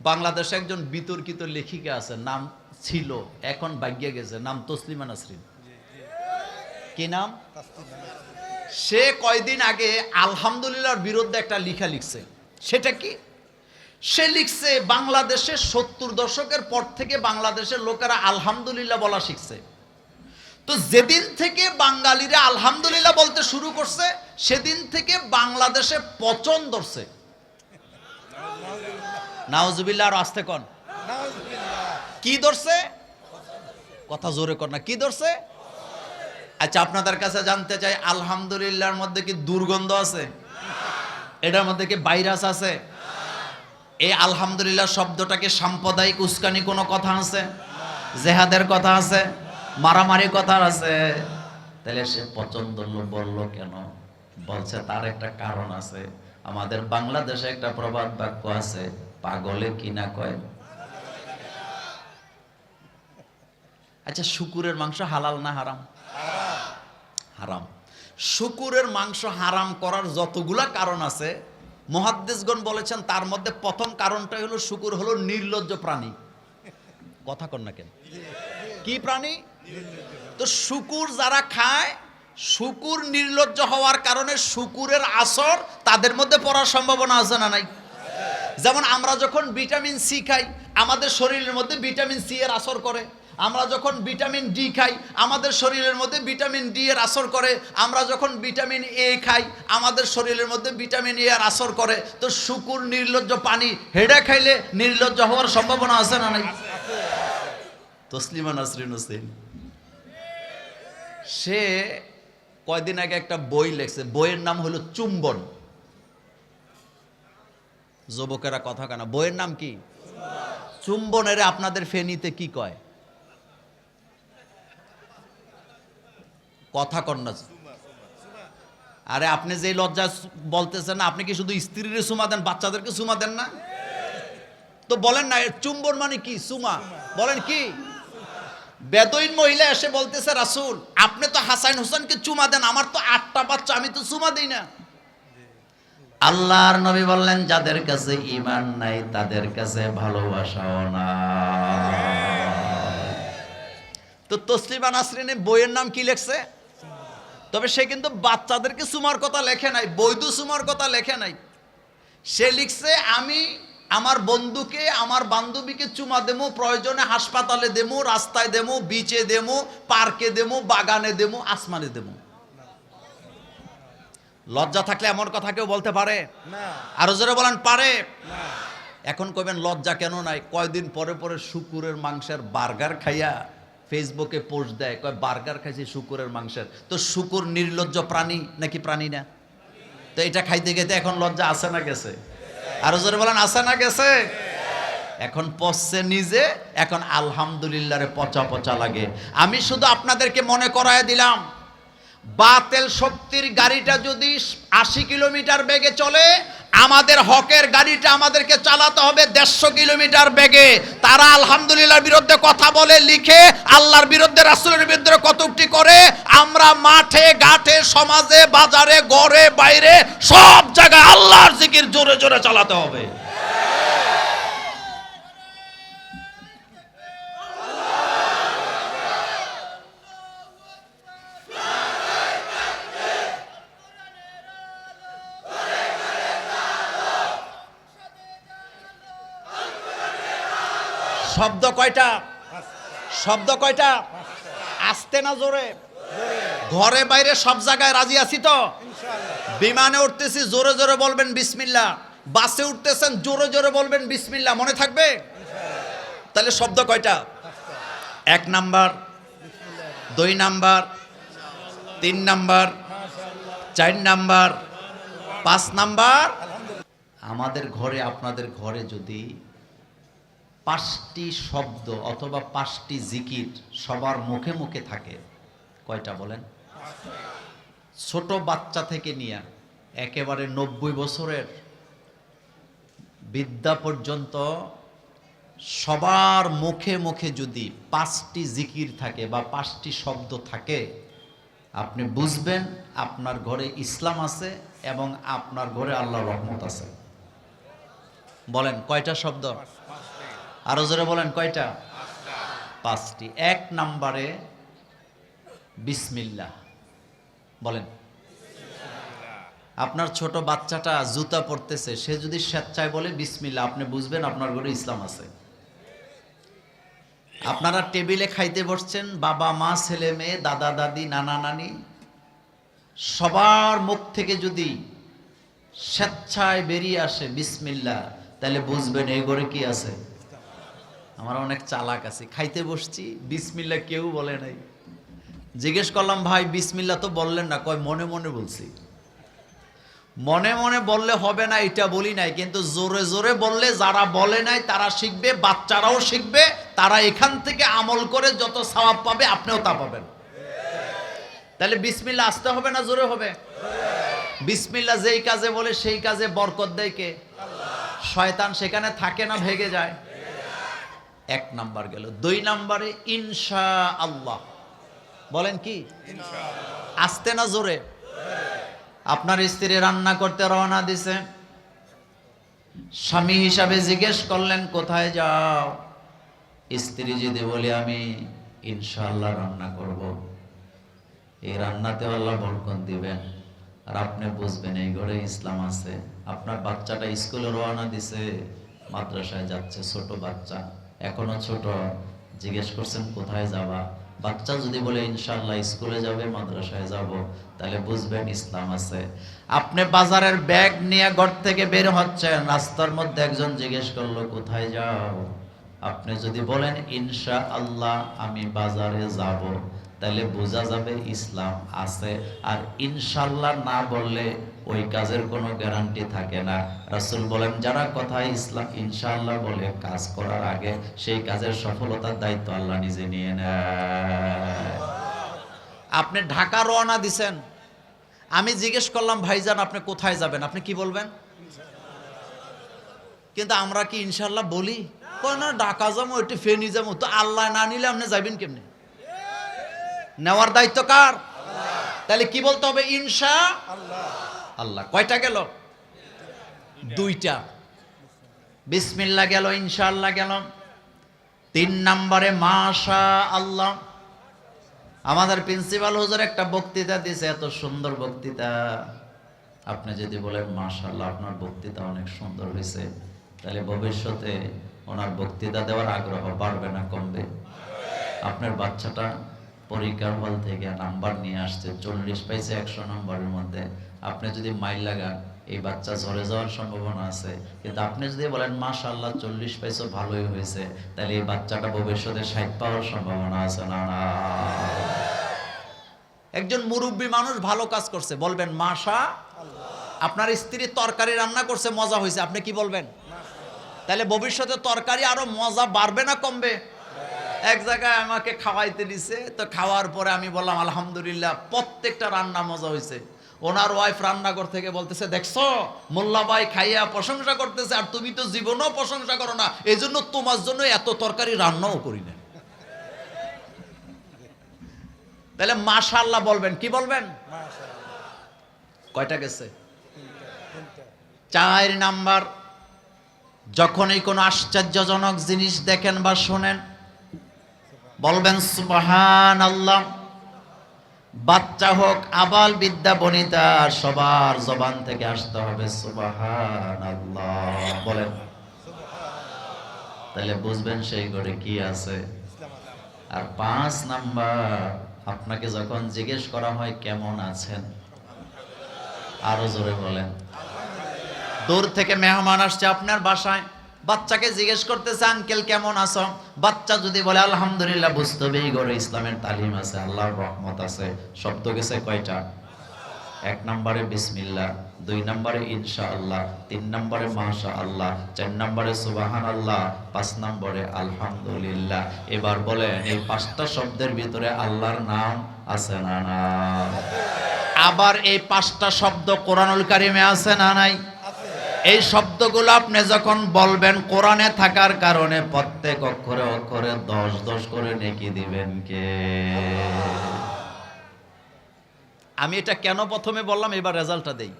বাংলাদেশে একজন বিতর্কিত লেখিকা আছে, নাম ছিল, এখন ভাগ্যে গেছে, নাম তসলিমা নাসরিন। কি নাম? সে কয়দিন আগে আলহামদুলিল্লাহর বিরুদ্ধে একটা লেখা লিখছে। সেটা কি? সে লিখছে বাংলাদেশের সত্তর দশকের পর থেকে বাংলাদেশের লোকেরা আলহামদুলিল্লাহ বলা শিখছে। তো যেদিন থেকে বাঙালিরা আলহামদুলিল্লাহ বলতে শুরু করছে, সেদিন থেকে বাংলাদেশে পচন ধরছে। নাউজুবিল্লাহ আর আসতে কন। কি ধরছে? কথা জোরে কর না, কি ধরছে? আচ্ছা আপনাদের কাছে জানতে চাই, আলহামদুলিল্লাহর মধ্যে কি দুর্গন্ধ আছে? এটার মধ্যে কি ভাইরাস আছে? এই আলহামদুলিল্লাহ শব্দটাকে সাম্প্রদায়িক উস্কানি কোনো কথা আছে? জেহাদের কথা আছে? মারামারি কথা আছে? তাহলে সে পছন্দ বলল কেন? বলছে, তার একটা কারণ আছে। আমাদের বাংলাদেশে একটা প্রবাদ বাক্য আছে পাগলে কিনা কয়? আচ্ছা শুকুরের মাংস হালাল না হারাম? হারাম। শুকুরের মাংস হারাম করার যতগুলা কারণ আছে, মহাদ্দেশগণ বলেছেন তার মধ্যে প্রথম কারণটা হলো শুকুর হলো নির্লজ্জ প্রাণী। কথা কন না কেন? কি প্রাণী? তো শুকুর যারা খায়, শুকুর নির্লজ্জ হওয়ার কারণে শুকুরের আসর তাদের মধ্যে পড়ার সম্ভাবনা আছে না নাই? যেমন আমরা যখন ভিটামিন সি খাই, আমাদের শরীরের মধ্যে ভিটামিন সি এর আসর করে। আমরা যখন ভিটামিন ডি খাই, আমাদের শরীরের মধ্যে ভিটামিন ডি এর আসর করে। আমরা যখন ভিটামিন এ খাই, আমাদের শরীরের মধ্যে ভিটামিন এ এর আসর করে। তো শুকুর, নির্লজ্জ পানি হেডা খাইলে নির্লজ্জ হওয়ার সম্ভাবনা আছে না নাই? তসলিমা নাসরিন হোসেন। সে কয়দিন আগে একটা বই লেখছে। বইয়ের নাম হলো চুম্বন। যুবকেরা কথা কেনা। বইয়ের নাম কি? চুম্বনের আপনাদের ফেনীতে কি কয়? কথা কন্যা আরে আপনি যে লজ্জা বলতেছেন আপনি কি শুধু স্ত্রীর সুমা দেন, বাচ্চাদেরকে সুমা দেন না? তো বলেন না চুম্বন মানে কি? সুমা। বলেন কি? বেদইন মহিলা এসে বলতেছে, রাসুল, আপনি তো হাসান হোসেনকে চুমা দেন, আমার তো আটটা বাচ্চা, আমি তো চুমা দিই না। আল্লাহর নবী বললেন, যাদের কাছে ইমান নাই, তাদের কাছে ভালোবাসাও না। তো তসলিমা নাসরিনে বইয়ের নাম কি লেখছে? তবে সে কিন্তু বাচ্চাদেরকে সুমার কথা লেখে নাই, বৈধ সুমার কথা লেখে নাই। সে লিখছে, আমি আমার বন্ধুকে, আমার বান্ধবীকে চুমা দেবো, প্রয়োজনে হাসপাতালে দেবো, রাস্তায় দেবো বিচে দেবো পার্কে দেবো, বাগানে দেবো, আসমানে দেবো। লজ্জা থাকলে এমন কথা কেউ বলতে পারে? আরও জোরে বলেন পারে। এখন কইবেন লজ্জা কেন নাই? কয়দিন পরে পরে শুকুরের মাংসের বার্গার খাইয়া ফেসবুকে পোস্ট দেয় কয় বার্গার খাইছি শুকুরের মাংসের। তো শুকুর নির্লজ্জ প্রাণী নাকি প্রাণী না? তো এটা খাইতে গেতে এখন লজ্জা আছে না গেছে? আরও জোরে বলেন আছে না গেছে? এখন পচছে নিজে এখন আলহামদুলিল্লাহ পচা পচা লাগে। আমি শুধু আপনাদেরকে মনে করায় দিলাম বাতেল শক্তির গাড়িটা যদি আশি কিলোমিটার বেগে চলে, আমাদের হকের গাড়িটা আমাদেরকে চালাতে হবে দেড়শো কিলোমিটার বেগে। তারা আলহামদুলিল্লাহর বিরুদ্ধে কথা বলে, লিখে, আল্লাহর বিরুদ্ধে, রাসুলের বিরুদ্ধে কতকটি করে, আমরা মাঠে, ঘাটে, সমাজে, বাজারে ঘরে বাইরে সব জায়গায় আল্লাহর জিকির জোরে জোরে চালাতে হবে। শব্দ কয়টা? শব্দ কয়টা? আসতে না জোরে? ঘরে বাইরে সব জায়গায় রাজি আছি তো? বিমানে উঠতেছি, জোরে জোরে বলবেন বিসমিল্লা বাসে উঠতেছেন, জোরে জোরে বলবেন বিসমিল্লা মনে থাকবে? তাহলে শব্দ কয়টা? এক নাম্বার, দুই নাম্বার, তিন নাম্বার, চার নাম্বার, পাঁচ নাম্বার? আমাদের ঘরে, আপনাদের ঘরে যদি পাঁচটি শব্দ অথবা পাঁচটি জিকির সবার মুখে মুখে থাকে। কয়টা বলেন? ছোট বাচ্চা থেকে নিয়ে একেবারে নব্বই বছরের বিদ্যা পর্যন্ত সবার মুখে মুখে যদি পাঁচটি জিকির থাকে বা পাঁচটি শব্দ থাকে, আপনি বুঝবেন আপনার ঘরে ইসলাম আছে এবং আপনার ঘরে আল্লাহ রহমত আছে। বলেন, কয়টা শব্দ? আরও জোরে বলেন, কয়টা? পাঁচটি। এক নাম্বারে বিসমিল্লাহ। বলেন। আপনার ছোট বাচ্চাটা জুতা পরতেছে, সে যদি স্বেচ্ছায় বলে বিসমিল্লাহ, আপনি বুঝবেন আপনার ঘরে ইসলাম আছে। আপনারা টেবিলে খাইতে বসছেন, বাবা, মা, ছেলে, মেয়ে, দাদা, দাদি, নানা, নানি, সবার মুখ থেকে যদি স্বেচ্ছায় বেরিয়ে আসে বিসমিল্লা তাহলে বুঝবেন এই ঘরে কি আছে। আমার অনেক চালাক আছে, খাইতে বসছি, বিসমিল্লা কেউ বলে নাই। জিজ্ঞেস করলাম, ভাই, বিসমিল্লা তো বললেন না। কয়, মনে মনে বলছি। মনে মনে বললে হবে না, এটা বলি নাই, কিন্তু জোরে জোরে বললে, যারা বলে নাই, তারা শিখবে, বাচ্চারাও শিখবে, তারা এখান থেকে আমল করে যত সওয়াব পাবে, আপনিও তা পাবেন। তাহলে বিসমিল্লা আসতে হবে না জোরে হবে? বিসমিল্লা যেই কাজে বলে, সেই কাজে বরকত দেয় কে? শয়তান সেখানে থাকে না, ভেগে যায়। এক নাম্বার গেল। দুই নাম্বারে ইনশা আল্লাহ বলেন কি? আসতে না জোরে? আপনার স্ত্রী রান্না করতে রওনা দিছে। স্বামী হিসাবে জিজ্ঞেস করলেন কোথায় যাও? স্ত্রী যদি বলে আমি ইনশাআল্লাহ রান্না করব। এই রান্নাতে আল্লাহ বরকত দিবেন। আর আপনি বুঝবেন এই ঘরে ইসলাম আছে। আপনার বাচ্চাটা স্কুলে রওনা দিছে মাদ্রাসায় যাচ্ছে ছোট বাচ্চা। এখনও ছোট। জিজ্ঞেস করছেন, কোথায় যাবা? বাচ্চা যদি বলে ইনশাল্লাহ স্কুলে যাবে, মাদ্রাসায় যাব, তাহলে বুঝবেন ইসলাম আছে। আপনি বাজারের ব্যাগ নিয়ে ঘর থেকে বের হচ্ছেন, রাস্তার মধ্যে একজন জিজ্ঞেস করল, কোথায় যাও? আপনি যদি বলেন ইনশা আল্লাহ আমি বাজারে যাব। তাহলে বোঝা যাবে ইসলাম আছে আর ইনশাল্লাহ না বললে ওই কাজের কোনো গ্যারান্টি থাকে না। রাসূল বলেন, যারা কথা ইসলাম ইনশাআল্লাহ বলে কাজ করার আগে সেই কাজের সফলতার দায়িত্ব আল্লাহ নিজে নিয়ে নেয়। আপনি ঢাকা রওনা দিছেন। আমি জিজ্ঞেস করলাম, ভাইজান, আপনি কোথায় যাবেন? আপনি কি বলবেন? কিন্তু আমরা কি ইনশাল্লাহ বলি? কয়, না, ঢাকা যাব, একটু ফেনি যাব। তো আল্লাহ না নিলে আপনি যাবেন কেমনি? নেওয়ার দায়িত্ব কার? তাহলে কি বলতে হবে? ইনশা আল্লাহ। কয়টা গেল? দুইটা। বিসমিল্লা গেল, ইনশাআল্লাহ গেল। তিন নম্বরে মাশা আল্লাহ আমাদের প্রিন্সিপাল হুজুর একটা বক্তৃতা দিছে এত সুন্দর বক্তৃতা। আপনি যদি বলেন, মাশাআল্লাহ, আপনার বক্তৃতা অনেক সুন্দর হয়েছে, তাহলে ভবিষ্যতে ওনার বক্তৃতা দেওয়ার আগ্রহ বাড়বে না, কমবে। আপনার বাচ্চাটা পরীক্ষার হল থেকে নাম্বার নিয়ে আসছে চল্লিশ পাইছে একশো নম্বরের মধ্যে। আপনি যদি মাইল লাগান এই বাচ্চা ঝরে যাওয়ার সম্ভাবনা আছে। কিন্তু আপনি যদি বলেন মাশাল্লাহ চল্লিশ পাইছো ভালোই হয়েছে তাহলে এই বাচ্চাটা ভবিষ্যতে ষাট পাওয়ার সম্ভাবনা আছে। না না। একজন মুরব্বী মানুষ ভালো কাজ করছে বলবেন মাশা আপনার স্ত্রী তরকারি রান্না করছে মজা হয়েছে। আপনি কি বলবেন? তাহলে ভবিষ্যতে তরকারি আরও মজা বাড়বে না কমবে? এক জায়গায় আমাকে খাওয়াইতে দিছে তো খাওয়ার পরে আমি বললাম আলহামদুলিল্লাহ প্রত্যেকটা রান্না মজা হয়েছে ওনার ওয়াইফ রান্নাঘর থেকে বলতেছে দেখছ মোল্লা ভাই খাইয়া প্রশংসা করতেছে আর তুমি তো জীবনও প্রশংসা করো না। এই জন্য তোমার জন্য এত তরকারি রান্নাও করি না তাহলে মাশাল্লাহ বলবেন কি বলবেন? কয়টা গেছে? চার নাম্বার যখনই কোনো আশ্চর্যজনক জিনিস দেখেন বা শোনেন বলবেন সুবহান আল্লাহ বাচ্চা হোক, আবাল বিদ্যা বনিতা, সবার জবান থেকে আসতে হবে সুবহান আল্লাহ বলেন। তাহলে বুঝবেন সেই ঘরে কি আছে। আর পাঁচ নাম্বার, আপনাকে যখন জিজ্ঞেস করা হয়, কেমন আছেন? আরও জোরে বলেন। দূর থেকে মেহমান আসছে আপনার বাসায়। বাচ্চাকে জিজ্ঞেস করতেছে, আঙ্কেল, কেমন আছো? বাচ্চা যদি বলে, আলহামদুলিল্লাহ বুঝতে হবে এই ঘরে ইসলামের তালিম আছে, আল্লাহর রহমত আছে। শব্দ গেছে কয়টা? এক নম্বরে বিসমিল্লা দুই নম্বরে ইনশা আল্লাহ তিন নম্বরে মাশা আল্লাহ চার নম্বরে সুবাহান আল্লাহ পাঁচ নম্বরে আলহামদুলিল্লাহ। এবার বলেন, এই পাঁচটা শব্দের ভিতরে আল্লাহর নাম আছে না না আবার এই পাঁচটা শব্দ কোরআনুল কারিমে আছে না নাই? এই শব্দগুলো আপনি যখন বলবেন, কোরআনে থাকার কারণে প্রত্যেক অক্ষরে অক্ষরে দশ দশ করে নেকি দিবেন কে? আমি এটা কেন প্রথমে বললাম? এবার রেজাল্টটা দেই।